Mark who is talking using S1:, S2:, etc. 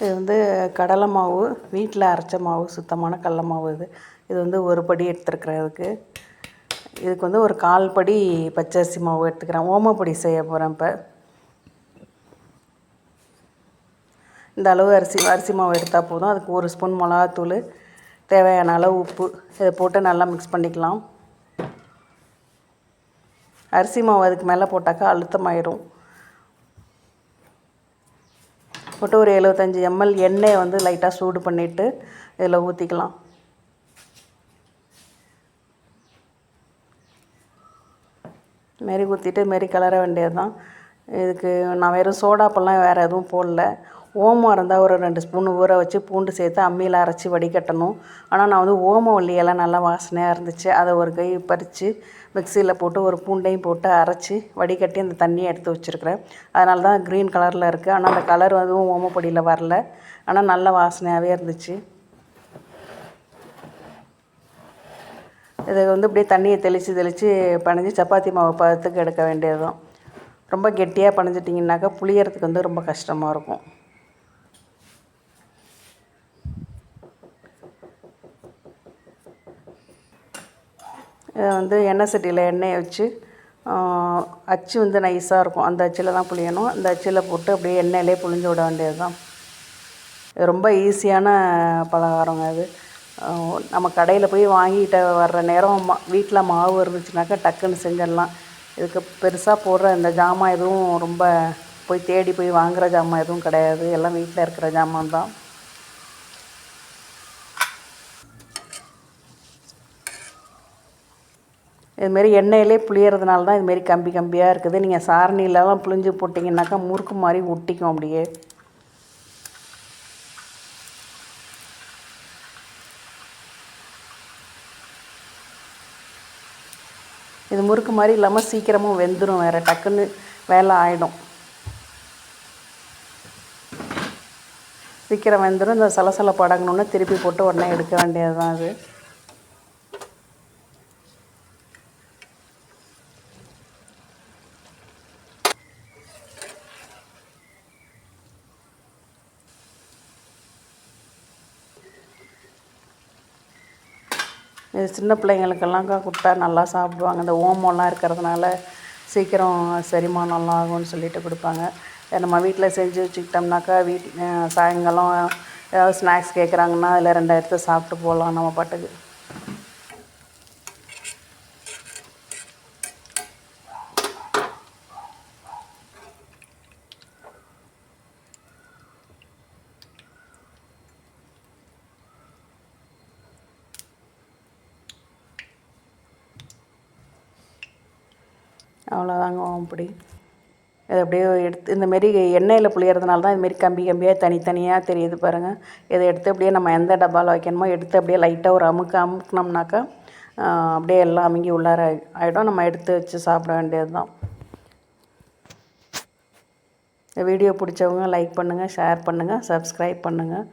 S1: இது வந்து கடலை மாவு வீட்டில் அரைச்ச மாவு சுத்தமான கடல மாவு இது. இது வந்து ஒரு படி எடுத்துருக்குறதுக்கு. இதுக்கு இதுக்கு வந்து ஒரு கால் படி பச்சரிசி மாவு எடுத்துக்கிறேன். ஓமப்பொடி செய்ய போகிறேன் இப்போ. இந்த அளவு அரிசி அரிசி மாவு எடுத்தால் போதும். அதுக்கு ஒரு ஸ்பூன் மிளகாத்தூள் தேவையான அளவு உப்பு. இதை போட்டு நல்லா மிக்ஸ் பண்ணிக்கலாம். அரிசி மாவு அதுக்கு மேலே போட்டாக்கா அழுத்தமாயிடும் போட்டு ஒரு எழுபத்தஞ்சி எம்எல் எண்ணெயை வந்து லைட்டாக சூடு பண்ணிவிட்டு இதில் ஊற்றிக்கலாம் மாரி ஊற்றிட்டு மாரி கிளற வேண்டியது தான் இதுக்கு நான் வெறும் சோடாப்பெல்லாம் வேறு எதுவும் போடல. ஓமம் இருந்தால் ஒரு ரெண்டு ஸ்பூன் ஊற வச்சு பூண்டு சேர்த்து அம்மியில் அரைச்சி வடிகட்டணும். ஆனால் நான் வந்து ஓமவல்லியெல்லாம் நல்லா வாசனையாக இருந்துச்சு. அதை ஒரு கை பறித்து மிக்சியில் போட்டு ஒரு பூண்டையும் போட்டு அரைச்சி வடிகட்டி அந்த தண்ணியை எடுத்து வச்சுருக்கிறேன். அதனால தான் க்ரீன் கலரில் இருக்குது ஆனால் அந்த கலர் அதுவும் ஓமப்பொடியில் வரல. ஆனால் நல்ல வாசனையாகவே இருந்துச்சு. இதை வந்து இப்படியே தண்ணியை தெளித்து தெளித்து பனைஞ்சி சப்பாத்தி மாவு பதத்துக்கு எடுக்க வேண்டியது தான் ரொம்ப கெட்டியாக பனைஞ்சிட்டிங்கனாக்கா புளியறதுக்கு வந்து ரொம்ப கஷ்டமாக இருக்கும். வந்து எண்ணெய் சட்டியில் எண்ணெயை வச்சு அச்சு வந்து நைஸாக இருக்கும். அந்த அச்சில் தான் புளியணும் அந்த அச்சில் போட்டு அப்படியே எண்ணெயிலே புளிஞ்சு விட வேண்டியது தான் ரொம்ப ஈஸியான பலகாரங்க அது. நம்ம கடையில் போய் வாங்கிட்டு வர்ற நேரம் மா வீட்டில் மாவு இருந்துச்சுனாக்கா டக்குன்னு செஞ்சிடலாம். இதுக்கு பெருசாக போடுற இந்த ஜாமான் எதுவும் ரொம்ப போய் தேடி போய் வாங்குகிற ஜாமான் எதுவும் கிடையாது. எல்லாம் வீட்டில் இருக்கிற ஜாமான் தான். இதுமாரி எண்ணெயிலே புளியறதுனால தான் இதுமாரி கம்பி கம்பியாக இருக்குது. நீங்கள் சாரணிலலாம் புளிஞ்சு போட்டிங்கனாக்கா முறுக்கு மாதிரி ஒட்டிக்கும் அப்படியே. இது முறுக்கு மாதிரி இல்லாமல் சீக்கிரமும் வெந்துடும் வேறு டக்குன்னு வேலை ஆகிடும் சீக்கிரம் வெந்துடும் இந்த சலசலப்பு அடங்கணுன்னு திருப்பி போட்டு உடனே எடுக்க வேண்டியது தான் அது. இது சின்ன பிள்ளைங்களுக்கெல்லாம் கொடுத்தா நல்லா சாப்பிடுவாங்க. இந்த ஓமம்லாம் இருக்கிறதுனால சீக்கிரம் செரிமானம்லாம் ஆகும்னு சொல்லிட்டு கொடுப்பாங்க. நம்ம வீட்டில் செஞ்சு வச்சுக்கிட்டோம்னாக்கா வீட் சாயங்காலம் ஏதாவது ஸ்நாக்ஸ் கேட்குறாங்கன்னா அதில் ரெண்டு எடுத்து சாப்பிட்டு போகலாம் நம்ம பாட்டுக்கு. அவ்வளோதாங்க அப்படி. இது அப்படியே எடுத்து இந்தமாரி எண்ணெயில் புளியறதுனால தான் இதுமாரி கம்பி கம்பியாக தனித்தனியாக தெரியுது பாருங்கள் இதை எடுத்து அப்படியே நம்ம எந்த டப்பாவில் வைக்கணுமோ எடுத்து அப்படியே லைட்டாக ஒரு அமுக்கு அமுக்குனோம்னாக்கா அப்படியே எல்லாம் அமுங்கி உள்ளார ஆகிடும் நம்ம எடுத்து வச்சு சாப்பிட வேண்டியது தான். இந்த வீடியோ பிடிச்சவங்க லைக் பண்ணுங்கள் ஷேர் பண்ணுங்கள் சப்ஸ்கிரைப் பண்ணுங்கள்